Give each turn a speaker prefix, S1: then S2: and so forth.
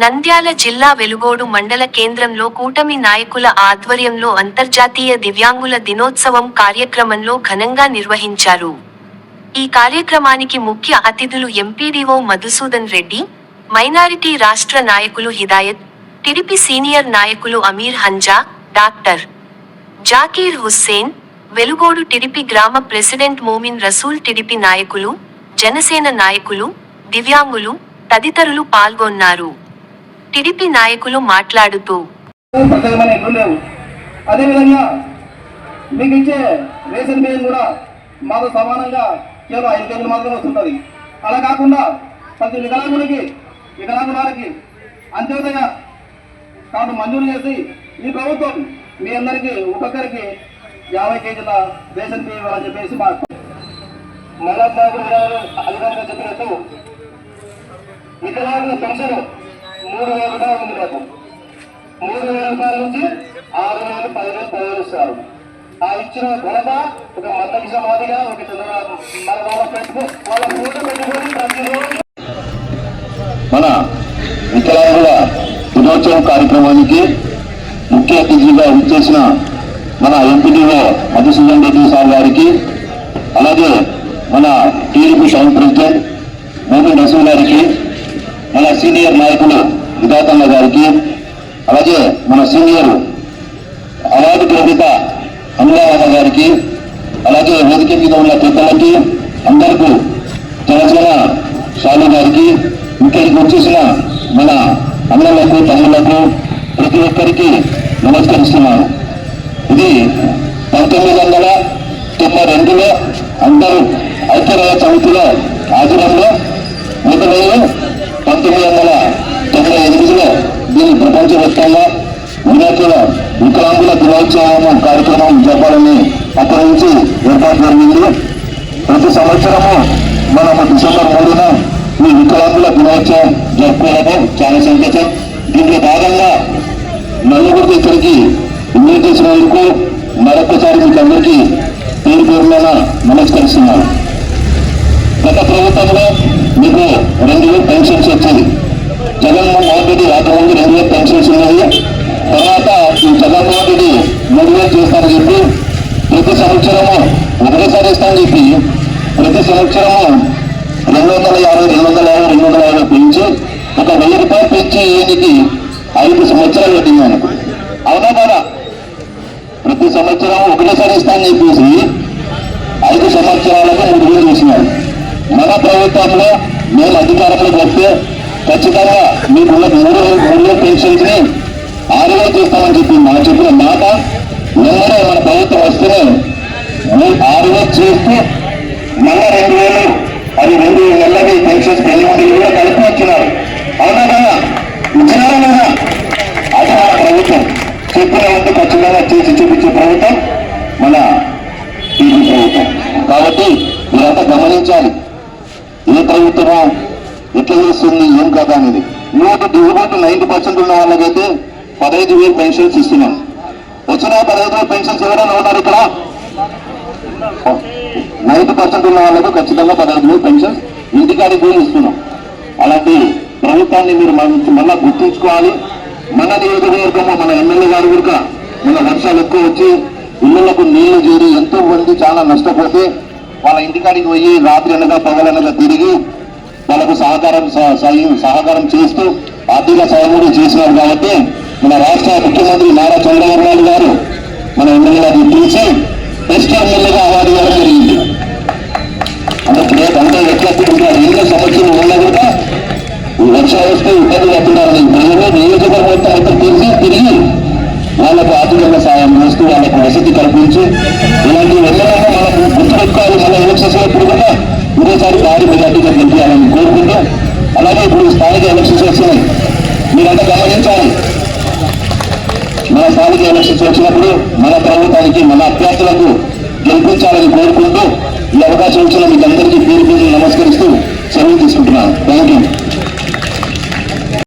S1: నంద్యాల జిల్లా వెలుగోడు మండల కేంద్రంలో కూటమి నాయకుల ఆధ్వర్యంలో అంతర్జాతీయ దివ్యాంగుల దినోత్సవం కార్యక్రమంలో ఘనంగా నిర్వహించారు. ఈ కార్యక్రమానికి ముఖ్య అతిథులు ఎంపీడీఓ మధుసూదన్ రెడ్డి మైనారిటీ రాష్ట్ర నాయకులు హిదాయత్ టిడిపి సీనియర్ నాయకులు అమీర్ హంజా డాక్టర్ జాకీర్ హుస్సేన్ వెలుగోడు టిడిపి గ్రామ ప్రెసిడెంట్ మోమిన్ రసూల్ టిడిపి నాయకులు జనసేన నాయకులు దివ్యాంగులు తదితరులు పాల్గొన్నారు. టిడిపి నాయకులు మాట్లాడుతూ
S2: ప్రత్యేకమైన ఎక్కువ లేవు అదేవిధంగా మీకు ఇచ్చే రేషన్ బియ్యం కూడా మాతో సమానంగా కేవలం ఐదు కేజీలు మాత్రమే వస్తుంటుంది. అలా కాకుండా ప్రతి వికలాంగునికి వికలాంగులకి అంత్యోదయ కార్డు మంజూరు చేసి ఈ ప్రభుత్వం మీ అందరికీ ఒక్కొక్కరికి యాభై కేజీల రేషన్ బియ్యం ఇవ్వాలని చెప్పేసి మా మహాత్మా గారు అధికారిగా చెప్పినట్టు వికలాంగుల పెన్షన్ మూడు వేల రూపాయలు ఉంది మాకు మూడు వేల రూపాయల నుంచి ఆరు వేలు పదివేలు పదివేలు ఆ ఇచ్చిన ఘనత ఒక మందకి సమాధిగా ఒక చంద్రబాబు మన వాళ్ళ పెట్టుకో వాళ్ళ ఫోటో పెట్టుకొని ప్రతిరోజు
S3: మన వికలాంగుల దినోత్సవం కార్యక్రమానికి ముఖ్య అతిథిగా విచ్చేసిన మన ఎంపీడీఓ మధుసూదన్ రెడ్డి సార్ గారికి అలాగే మన టీడీపీ టౌన్ ప్రెసిడెంట్ మోహన్ రసూల్ గారికి మన సీనియర్ నాయకులు విధాతమ్మ గారికి అలాగే మన సీనియర్ అవార్డు గ్రహీత అమలారాధ గారికి అలాగే వేదిక మీద ఉన్న పెద్దలకి అందరికీ జనసేన షాలు గారికి ఇక్కడికి వచ్చేసిన మన అన్నలకు తమ్ముళ్ళకు ప్రతి ఒక్కరికి నమస్కరిస్తున్నాను. ఇది పంతొమ్మిది వందల తొంభై రెండులో అందరూ ఐక్యరాజ్య సమితిలో ఆధ్వర్యంలో మొదలయ్యి పంతొమ్మిది వందల తొంభై ఎనిమిదిలో దీన్ని ప్రపంచవ్యాప్తంగా వినాయకుల వికలాంగుల దినోత్సవం కార్యక్రమం జరపాలని అక్కడి నుంచి ఏర్పాటు జరిగింది. ప్రతి సంవత్సరము మనము డిసెంబర్ మూడున ఈ వికలాంగుల దినోత్సవం జరుపుకోవడము చాలా సంతోషం. దీంట్లో భాగంగా నలుగురికి ఇక్కడికి ఇన్వైట్ చేసినందుకు మరొకసారి మీకు అందరికీ పేరు పేరున నమస్కరిస్తున్నాను. గత ప్రభుత్వంలో మీకు రెండు వేలు పెన్షన్స్ వచ్చేది జగన్మోహన్ రెడ్డి రాకముందు రెండు వేలు పెన్షన్స్ ఉన్నాయి. తర్వాత ఈ జగన్మోహన్ రెడ్డి మూడు వేలు చెప్పి ప్రతి సంవత్సరము ఒకటేసారి ఇస్తామని చెప్పి ప్రతి సంవత్సరము రెండు వందల యాభై రెండు వందల యాభై రెండు వందల యాభై పెంచి ఒక వెయ్యి రూపాయలు పెంచి ఈయనకి ఐదు సంవత్సరాలు పెట్టింది ఆయనకు అవునా కదా? ప్రతి సంవత్సరం ఒకటేసారి ఇస్తామని చెప్పేసి ఐదు సంవత్సరాలకు మూడు వేలు చేసినారు. మన ప్రభుత్వంలో మేము అధికారంలోకి వస్తే ఖచ్చితంగా మీకున్న మూడు మూడు వేల పెన్షన్స్ని ఆరుగా చేస్తామని చెప్పి మా చెప్పిన మాట వెంటనే మన ప్రభుత్వం వస్తేనే ఆరుగా చేస్తూ మళ్ళా రెండు వేలు అది రెండు నెలలకి పెన్షన్స్ పెళ్ళి కూడా కలిపి వచ్చినారు. అవునా కదా? ఇచ్చినారా లేదా? అది మన ప్రభుత్వం. చెప్పిన వంతు ఖచ్చితంగా చేసి చూపించే ప్రభుత్వం మన టీడీ ప్రభుత్వం. కాబట్టి మీరంతా గమనించాలి. ఏ ప్రభుత్వమో ఇట్లా చేస్తుంది ఏం కదా అనేది. నూట దిగుబాటు నైంటీ పర్సెంట్ ఉన్న వాళ్ళకైతే పదహైదు వేలు పెన్షన్స్ ఇస్తున్నాం. వచ్చిన పదహైదు వేలు పెన్షన్స్ ఎవరైనా ఉన్నారు ఇక్కడ? నైంటీ పర్సెంట్ ఉన్న వాళ్ళకు ఖచ్చితంగా పదహైదు వేలు పెన్షన్స్ ఇంటికాడికి పోయి ఇస్తున్నాం. అలాంటి ప్రభుత్వాన్ని మీరు మన- మళ్ళా గుర్తుంచుకోవాలి. మన నియోజకవర్గము మన ఎమ్మెల్యే గారు కూడా మన వర్షాలు ఎక్కువ వచ్చి ఇళ్ళకు నీళ్ళు చేరి ఎంతో మంది చాలా నష్టపోతే వాళ్ళ ఇంటికాడికి పోయి రాత్రి అనగా పగలనగా తిరిగి వాళ్ళకు సహకారం సహకారం చేస్తూ ఆర్థిక సహాయం చేసినారు కాబట్టి మన రాష్ట్ర ముఖ్యమంత్రి నారా చంద్రబాబు నాయుడు గారు మన ఎమ్మెల్యే గారిని పిలిచి బెస్ట్ ఎమ్మెల్యేగా అవార్డు ఇవ్వడం జరిగింది. అంటే గ్రేట్ అంటే ఎట్లా తిరుగుతున్నారు ఎన్నో సమస్యలు ఉన్నా కూడా ఈ వర్షాలు వస్తే ఇబ్బంది పడుతున్నారు. ప్రజలు నియోజకవర్గం మొత్తం మొత్తం తిరిగి తిరిగి వాళ్ళకు ఆర్థికంగా సాయం చేస్తూ వాళ్ళకు వసతి కల్పించి ఇలాంటి ఎన్నెన్నో మనకు గుర్తుపెట్టుకోవాలి మన ఎలక్షన్స్ ఎప్పుడు కూడా. ఇదేసారి భారీ మెజార్టీగా గెలిపించాలని కోరుకుంటూ అలాగే ఇప్పుడు స్థానిక ఎలక్షన్స్ వచ్చినాయి మీరంతా గమనించాలి మన స్థానిక వచ్చినప్పుడు మన ప్రభుత్వానికి మన అభ్యర్థులకు గెలిపించాలని కోరుకుంటూ ఈ అవకాశం ఇచ్చిన మీకు అందరికీ పేరు పేరు నమస్కరిస్తూ సెలవు తీసుకుంటున్నాను. Thank you